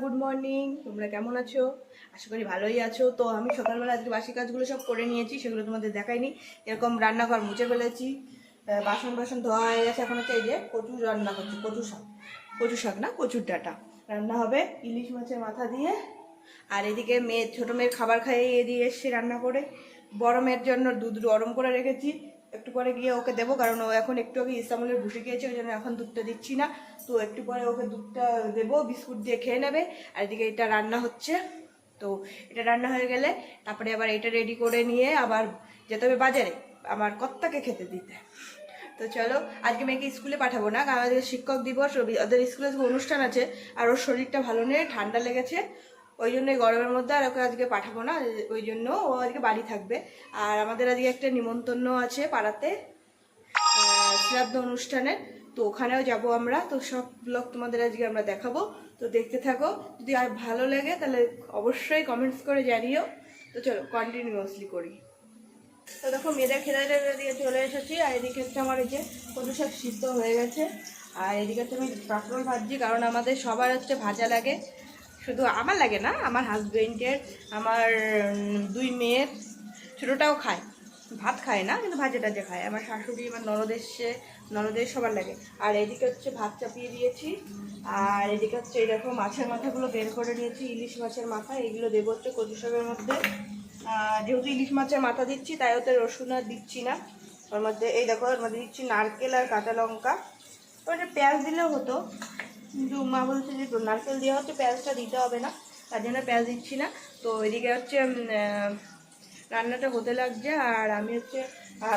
Good morning তোমরা কেমন আছো? আশা করি ভালোই আছো। তো আমি সকালবেলা আজকে বাসি কাজগুলো সব করে নিয়েছি, সেগুলো তোমাদের দেখাইনি। এরকম রান্নাঘর মুছে ফেলেছি। বাসন বাসন ধোয়া হয়ে গেছে। এখন হচ্ছে এই যে কচু রান্না করছি কচু শাক। কচু শাক না, কচুর ডাটা। রান্না হবে ইলিশ মাছের মাথা দিয়ে। আর এদিকে মেয়ে, ছোটো মেয়ের খাবার খাইয়ে দিয়ে এসছি রান্না করে। বড় মেয়ের জন্য দুধ গরম করে রেখেছি। একটু পরে গিয়ে ওকে দেবো, কারণ ও এখন একটু আগে ইস্তামলের ভুষে খেয়েছে ওই জন্য এখন দুধটা দিচ্ছি না। তো একটু পরে ওকে দুধটা দেবো, বিস্কুট দিয়ে খেয়ে নেবে। আর এদিকে এটা রান্না হচ্ছে। তো এটা রান্না হয়ে গেলে তারপরে আবার এটা রেডি করে নিয়ে আবার যেতে হবে বাজারে, আমার কর্তাকে খেতে দিতে। তো চলো, আজকে মেয়েকে স্কুলে পাঠাবো না, কারণ আজকে শিক্ষক দিবস, ওদের- স্কুলে অনুষ্ঠান আছে, আর ওর শরীরটা ভালো নেই, ঠান্ডা লেগেছে। ওই জন্য গরমের মধ্যে আর ওকে আজকে পাঠাবো না, ওই জন্য ও আজকে বাড়ি থাকবে। আর আমাদের আজকে একটা নিমন্ত্রণ আছে পাড়াতে শ্রাদ্ধ অনুষ্ঠানে তো ওখানেও যাব আমরা। তো সব ব্লগ তোমাদের আজকে আমরা দেখাবো। তো দেখতে থাকো, যদি আর ভালো লাগে তাহলে অবশ্যই কমেন্টস করে জানিও। তো চলো কন্টিনিউয়াসলি করি। তো দেখো মেয়েদের খেতে টেতে দিয়ে চলে এসেছি, আর এদিকে হচ্ছে আমার এই যে কচু শাক সিদ্ধ হয়ে গেছে। আর এদিকে হচ্ছে আমি কাঁকরোল ভাজছি, কারণ আমাদের সবার হচ্ছে ভাজা লাগে। শুধু আমার লাগে না, আমার হাজবেন্ডের আমার দুই মেয়ের, ছোটোটাও খায়। ভাত খায় না, কিন্তু ভাজা টাজা খায়। আমার শাশুড়ি, আমার এসছে, ননদের সবার লাগে। আর এদিকে হচ্ছে ভাত চাপিয়ে দিয়েছি। আর এদিকে হচ্ছে এই দেখো মাছের মাথাগুলো বের করে নিয়েছি, ইলিশ মাছের মাথা, এগুলো দেবো হচ্ছে কচু শাকের মধ্যে। যেহেতু ইলিশ মাছের মাথা দিচ্ছি, তাই ওতে রসুন আর দিচ্ছি না। ওর মধ্যে, এই দেখো, ওর মধ্যে দিচ্ছি নারকেল আর কাঁচা লঙ্কা। ওটা পেঁয়াজ দিলেও হতো। কিন্তু মা বলছে যে নারকেল দেওয়া হচ্ছে পেঁয়াজটা দিতে হবে না, তার জন্য পেঁয়াজ দিচ্ছি না। তো এদিকে হচ্ছে রান্নাটা হতে লাগছে আর আমি হচ্ছে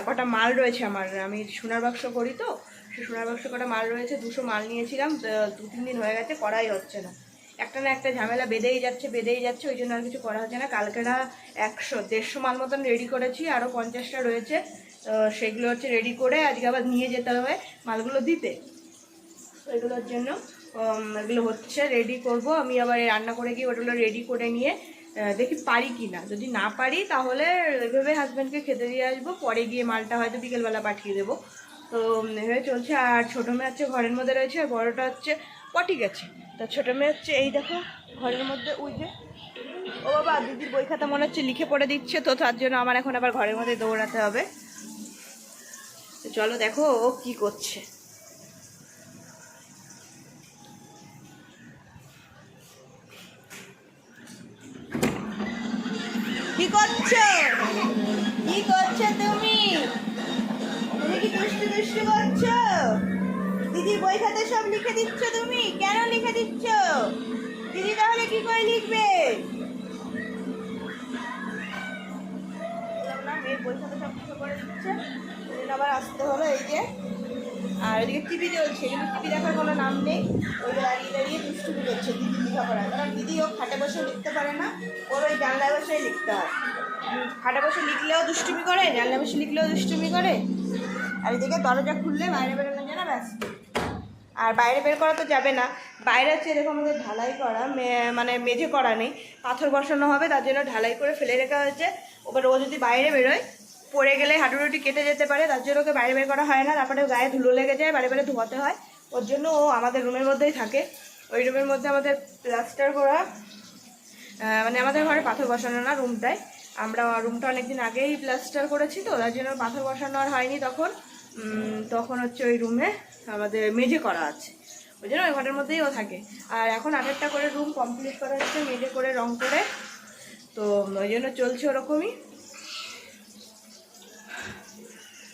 কটা মাল রয়েছে আমার। আমি সোনার বাক্স করি তো, সে সোনার বাক্স কটা মাল রয়েছে, দুশো মাল নিয়েছিলাম দু তিন দিন হয়ে গেছে, করাই হচ্ছে না। একটা না একটা ঝামেলা বেঁধেই যাচ্ছে বেঁধেই যাচ্ছে, ওই জন্য আর কিছু করা হচ্ছে না। কালকেরা একশো, দেড়শো মাল মতন রেডি করেছি আরও পঞ্চাশটা রয়েছে। তো সেগুলো হচ্ছে রেডি করে আজকে আবার নিয়ে যেতে হবে মালগুলো দিতে। এগুলোর জন্য এগুলো হচ্ছে রেডি করব। আমি আবার রান্না করে গিয়ে ওগুলো রেডি করে নিয়ে দেখি পারি কি না যদি না পারি, তাহলে এভাবে হাজব্যান্ডকে খেতে দিয়ে আসব। পরে গিয়ে মালটা হয়তো বিকেলবেলা পাঠিয়ে দেবো। তো এভাবে চলছে। আর ছোটো মেয়ে হচ্ছে ঘরের মধ্যে রয়েছে, আর বড়োটা হচ্ছে পটি গেছে। তা ছোটো মেয়ে হচ্ছে, এই দেখো, ঘরের মধ্যে, ওই যে। ও বাবা, দিদির বই খাতা মনে হচ্ছে লিখে পড়ে দিচ্ছে, তো তার জন্য আমার এখন আবার ঘরের মধ্যে দৌড়াতে হবে। চলো দেখো ও কী করছে। দিচ্ছ তুমি? কেন লিখে দিচ্ছ? দিদি তাহলে কি করে লিখবে? দিচ্ছে। আবার আসতে হলো এই আর এদিকে টিভি টিভি দেখার কোনো নাম নেই। দাঁড়িয়ে দাঁড়িয়ে দুষ্টুমি করছে দিদি দিদি খাটে বসে লিখতে পারে না, ওর ওই লিখতে হয়। খাটে বসে লিখলেও দুষ্টুমি করে, জানলায় বসে লিখলেও দুষ্টুমি করে। আর এদিকে দরজা খুললে বাইরে বেরোনো যায় না ব্যাস আর বাইরে বের করা তো যাবে না। বাইরে হচ্ছে দেখো আমাদের ঢালাই করা মানে মেঝে করা নেই। পাথর বসানো হবে, তার জন্য ঢালাই করে ফেলে রাখা হয়েছে। এবার ও যদি বাইরে বেরোয়, পড়ে গেলে হাঁটুরুটি কেটে যেতে পারে, তার জন্য ওকে বাইরে বের করা হয় না। তারপরে গায়ে ধুলো লেগে যায়, বারে বারে ধোয়াতে হয়। ওর জন্য ও আমাদের রুমের মধ্যেই থাকে। ওই রুমের মধ্যে আমাদের প্লাস্টার করা মানে আমাদের ঘরে পাথর বসানো না রুমটায়। আমরা রুমটা অনেকদিন আগেই প্লাস্টার করেছি তো, তার জন্য পাথর বসানো আর হয়নি তখন। তখন হচ্ছে ওই রুমে আমাদের মেঝে করা আছে। ওই জন্য ওই ঘরের মধ্যেই ও থাকে। আর এখন আরেকটা করে রুম কমপ্লিট করা হচ্ছে মেঝে করে রং করে। তো ওই জন্য চলছে ওরকমই।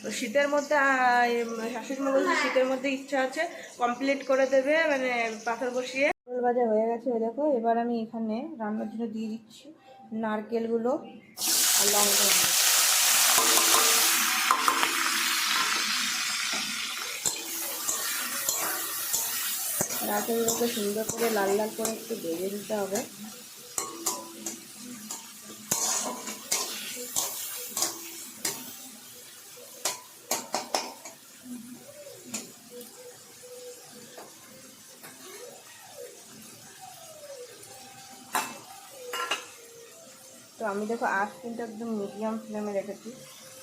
তো শীতের মধ্যে আহ, এম, শাশুড়ি মা বলছে শীতের মধ্যে ইচ্ছা আছে কমপ্লিট করে দেবে মানে পাথর বসিয়ে। রোল ভাজা হয়ে গেছে ওই দেখো এবার আমি এখানে রান্নার জন্য দিয়ে দিচ্ছি নারকেলগুলো আর লঙ্কা নারকেলগুলোকে সুন্দর করে লাল লাল করে একটু ভেজে দিতে হবে। তো আমি দেখো আঁচ কিন্তু একদম মিডিয়াম ফ্লেমে রেখেছি।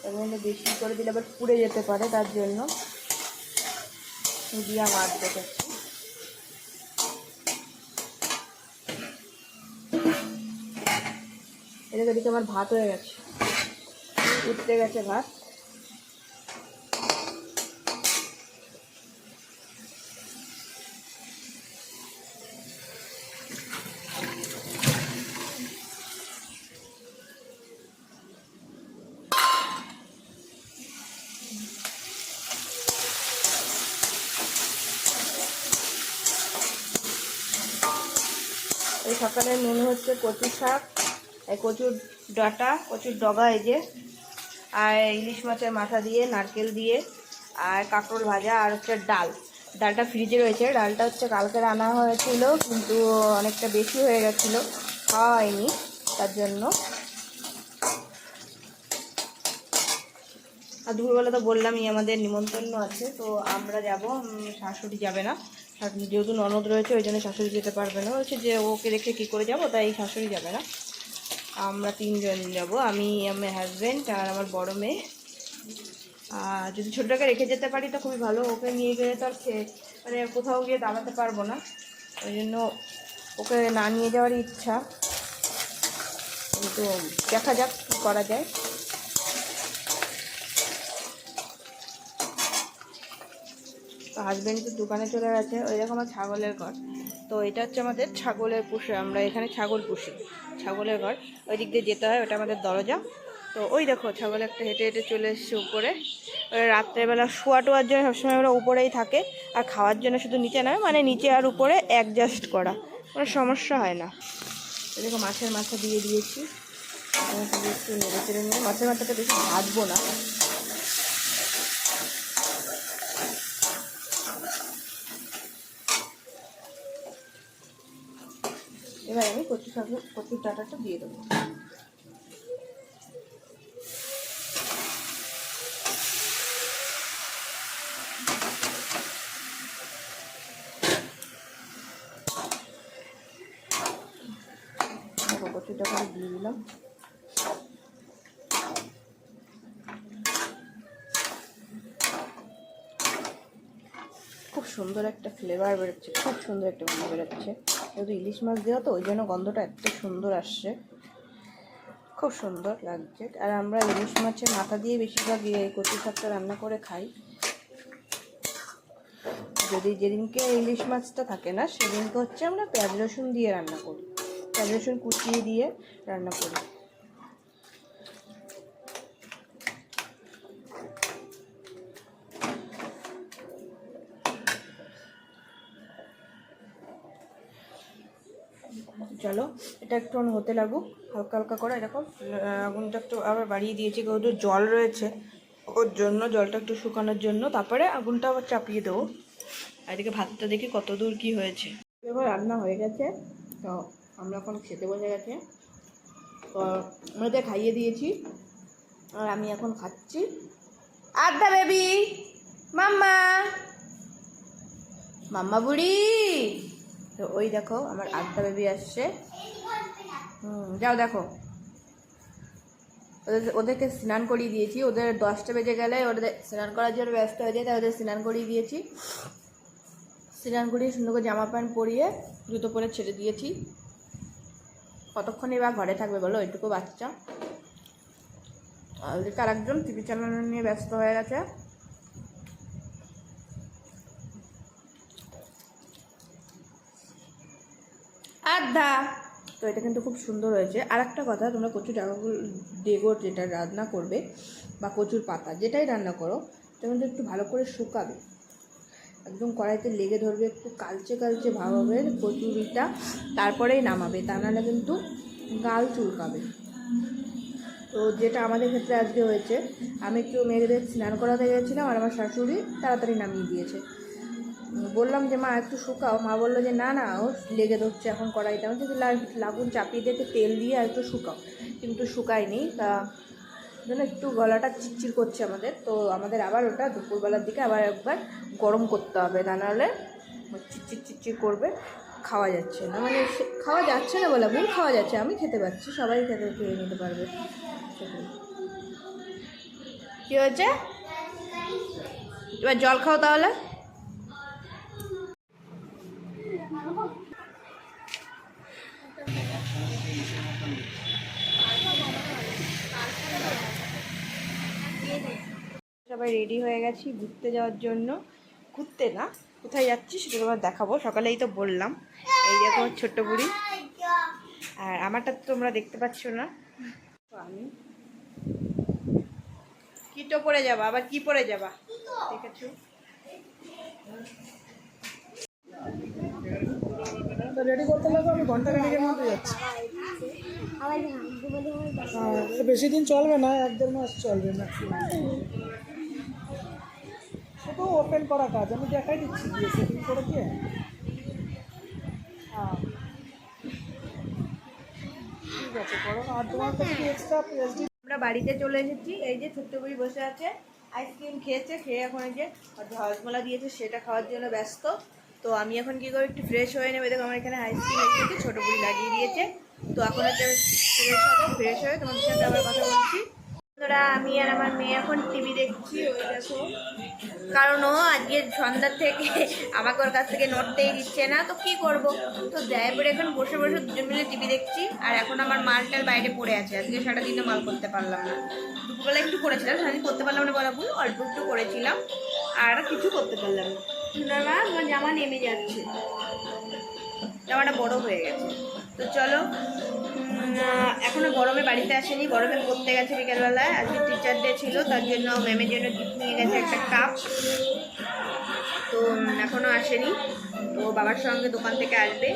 তার বেশি করে দিলে আবার পুড়ে যেতে পারে, তার জন্য মিডিয়াম আঁচ রেখেছি। এদিকে এদিকে আমার ভাত হয়ে গেছে। উঠতে গেছে ভাত। এই সকালের মেনু হচ্ছে কচু শাক। এই কচুর ডাটা, কচুর ডগা এই যে, আর ইলিশ মাছের মাথা দিয়ে, নারকেল দিয়ে, আর কাঁকরোল ভাজা, আর হচ্ছে ডাল। ডালটা ফ্রিজে রয়েছে। ডালটা হচ্ছে কালকে রান্না হয়েছিল, কিন্তু অনেকটা বেশি হয়ে গেছিল। খাওয়া হয়নি, তার জন্য। আর দুপুরবেলা তো বললামই, আমাদের নিমন্ত্রণ আছে, তো আমরা যাব। শাশুড়ি যাবে না। যেহেতু ননদ রয়েছে, ওই জন্য শাশুড়ি যেতে পারবে না। হচ্ছে যে, ওকে রেখে কী করে যাব? তাই শাশুড়ি যাবে না। আমরা তিনজন যাব, আমি, আমার হাজব্যান্ড আর আমার বড় মেয়ে। আর যদি ছোটোটাকে রেখে যেতে পারি তো খুবই ভালো, ওকে নিয়ে গেলে তো আর মানে কোথাও গিয়ে দাঁড়াতে পারব না। ওই জন্য ওকে না নিয়ে যাওয়ার ইচ্ছা। কিন্তু দেখা যাক করা যায়। তো হাজব্যান্ড তো দোকানে চলে গেছে, ওই দেখো আমার ছাগলের ঘর। তো এটা হচ্ছে আমাদের ছাগলের পুষে, আমরা এখানে ছাগল পুষি। ছাগলের ঘর ওই দিক দিয়ে যেতে হয়, ওটা আমাদের দরজা। তো ওই দেখো, ছাগল একটা হেঁটে হেঁটে চলে এসছে উপরে। রাত্রেবেলা শোয়া টোয়ার জন্য সবসময় ওরা উপরেই থাকে, আর খাওয়ার জন্য শুধু নিচে নয় মানে নিচে আর উপরে অ্যাডজাস্ট করা। কোনো সমস্যা হয় না। দেখো, মাছের মাথা দিয়ে দিয়েছি। একটু নেড়ে চেড়ে নিয়ে, মাছের মাথাটা বেশি ভাজবো না। কচু শাক কচুর ডাটাটা দিয়ে দেবো। কচুর দিয়ে দিলাম। খুব সুন্দর একটা ফ্লেভার বেরোচ্ছে, খুব সুন্দর একটা গন্ধ বেরোচ্ছে। যেহেতু ইলিশ মাছ দেওয়া তো, ওই জন্য গন্ধটা এত সুন্দর আসছে। খুব সুন্দর লাগছে। আর আমরা ইলিশ মাছের মাথা দিয়ে বেশিরভাগ এই কচু শাকটা রান্না করে খাই। যদি যেদিনকে ইলিশ মাছটা থাকে না, সেদিনকে হচ্ছে আমরা পেঁয়াজ রসুন দিয়ে রান্না করি। পেঁয়াজ রসুন কুচিয়ে দিয়ে রান্না করি। চলো, এটা একটু হতে লাগুক, হালকা হালকা করে, এরকম আগুনটা একটু আবার বাড়িয়ে দিয়েছি, যেহেতু জল রয়েছে, ওর জন্য জলটা একটু শুকানোর জন্য, তারপরে আগুনটা আবার চাপিয়ে দেবো। এদিকে ভাতটা দেখি কত দূর কী হয়েছে। এবার রান্না হয়ে গেছে, তো আমরা এখন খেতে বসে গেছে। তো আমাদের খাইয়ে দিয়েছি, আর আমি এখন খাচ্ছি। আড্ডা বেবি, মাম্মা মাম্মা বুড়ি। তো ওই দেখো, আমার আড্ডা বেবি আসছে। হুম, যাও দেখো। ওদের ওদেরকে স্নান করিয়ে দিয়েছি। ওদের দশটা বেজে গেলে ওদের স্নান করার জন্য ব্যস্ত হয়ে যায়, তাই ওদের স্নান করিয়ে দিয়েছি। স্নান করিয়ে সুন্দর করে জামা প্যান্ট পরিয়ে জুতো পরে ছেড়ে দিয়েছি। কতক্ষণই বা ঘরে থাকবে বলো, ওইটুকু বাচ্চা। আর আর একজন টিভি চ্যানেল নিয়ে ব্যস্ত হয়ে গেছে। আধা তো এটা কিন্তু খুব সুন্দর হয়েছে। আর একটা কথা, তোমরা কচু ডাকাগুলো ডেগো যেটা রান্না করবে বা কচুর পাতা, যেটাই রান্না করো, এটা কিন্তু একটু ভালো করে শুকাবে। একদম কড়াইতে লেগে ধরবে, একটু কালচে কালচে ভাব হবে কচুরিটা, তারপরেই নামাবে। তা নাহলে কিন্তু গাল চুলকাবে। তো যেটা আমাদের ক্ষেত্রে আজকে হয়েছে, আমি একটু মেয়েদের স্নান করাতে গেছিলাম আর আমার শাশুড়ি তাড়াতাড়ি নামিয়ে দিয়েছে। বললাম যে, মা, একটু শুকাও। মা বলল যে, না না, ও লেগে ধরছে এখন কড়াইটা। আমি যদি লাগুন চাপিয়ে দিয়ে তেল দিয়ে আর একটু শুকাও। কিন্তু শুকায়নি। তা জন্য একটু গলাটা চিরচির করছে আমাদের। তো আমাদের আবার ওটা দুপুরবেলার দিকে আবার একবার গরম করতে হবে। তা নাহলে চিরচির চিরচির করবে, খাওয়া যাচ্ছে না। মানে খাওয়া যাচ্ছে না বলে, ভুল খাওয়া যাচ্ছে। আমি খেতে পাচ্ছি সবাই খেতে, খেয়ে নিতে পারবে। কী হয়েছে? এবার জল খাও তাহলে। সবাই রেডি হয়ে গেছি ঘুরতে যাওয়ার জন্য। ঘুরতে না কোথায় যাচ্ছি সেটা তোমার দেখাবো। সকালেই তো বললাম। এই দেখো আমার ছোট্ট বুড়ি। আর আমারটা তো তোমরা দেখতে পাচ্ছ না। তো আমি কি তো পরে যাবা আবার কি পরে যাবা? দেখেছ? রেডি করতে লাগবে আমি ঘণ্টা খানিকের মধ্যে যাচ্ছি। হ্যাঁ বেশি দিন চলবে না এক দেড় মাস চলবে না শুধু ওপেন করা কাজ, আমি দেখাই দিচ্ছি গিয়ে সেটিং করে দিয়ে হ্যাঁ। ঠিক আছে আমরা বাড়িতে চলে এসেছি, এই যে ছোট্ট বুড়ি বসে আছে আইসক্রিম খেয়েছে, খেয়ে এখন এই যে হজমলা দিয়েছে, সেটা খাওয়ার জন্য ব্যস্ত। তো আমি এখন কি করে একটু ফ্রেশ হয়ে নেবে। দেখো আমার এখানে আইসক্রিম রেখেছে ছোটো বুড়ি লাগিয়ে দিয়েছে। তো এখন হচ্ছে ফ্রেশ হব ফ্রেশ হয়ে তোমাদের সাথে আবার কথা বলছি। বন্ধুরা, আমি আর আমার মেয়ে এখন টিভি দেখছি, ওই কারণ ও আজকে সন্ধ্যার থেকে আমাকে ওর কাছ থেকে নড়তেই দিচ্ছে না, তো কি করব? তো দেয় পরে এখন বসে বসে দুজন মিলে টিভি দেখছি, আর এখন আমার মালটার বাইরে পড়ে আছে। আজকে সারাদিনও মাল করতে পারলাম না। দুপুরবেলা একটু করেছিলাম, সারাদিন করতে পারলাম না বলা ভুল, অল্প একটু করেছিলাম, আর কিছু করতে পারলাম না। না আমার জামা নেমে যাচ্ছে। জামাটা বড় হয়ে গেছে। তো চলো উম, আহ, এখনও গরমে বাড়িতে আসেনি গরমে পড়তে গেছে বিকেলবেলায় আজকে টিচার ডে ছিল তার জন্য ম্যামের জন্য গিফট নিয়ে গেছে একটা কাপ তো এখনও আসেনি তো বাবার সঙ্গে দোকান থেকে আসবে।